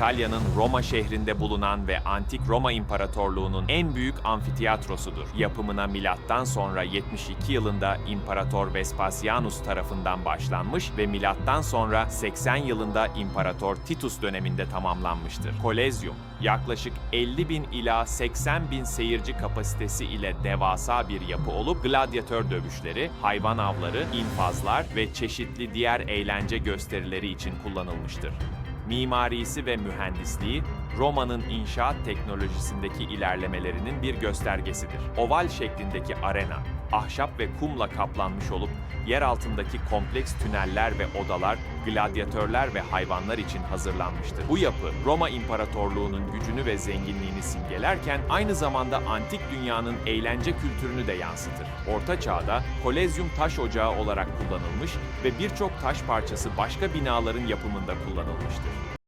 İtalya'nın Roma şehrinde bulunan ve Antik Roma İmparatorluğu'nun en büyük amfiteyatrosudur. Yapımına milattan sonra 72 yılında İmparator Vespasianus tarafından başlanmış ve milattan sonra 80 yılında İmparator Titus döneminde tamamlanmıştır. Kolezyum, yaklaşık 50 bin ila 80 bin seyirci kapasitesi ile devasa bir yapı olup gladyatör dövüşleri, hayvan avları, infazlar ve çeşitli diğer eğlence gösterileri için kullanılmıştır. Mimarisi ve mühendisliği Roma'nın inşaat teknolojisindeki ilerlemelerinin bir göstergesidir. Oval şeklindeki arena, ahşap ve kumla kaplanmış olup yer altındaki kompleks tüneller ve odalar gladyatörler ve hayvanlar için hazırlanmıştır. Bu yapı Roma İmparatorluğu'nun gücünü ve zenginliğini simgelerken aynı zamanda antik dünyanın eğlence kültürünü de yansıtır. Orta Çağ'da Kolezyum taş ocağı olarak kullanılmış ve birçok taş parçası başka binaların yapımında kullanılmıştır.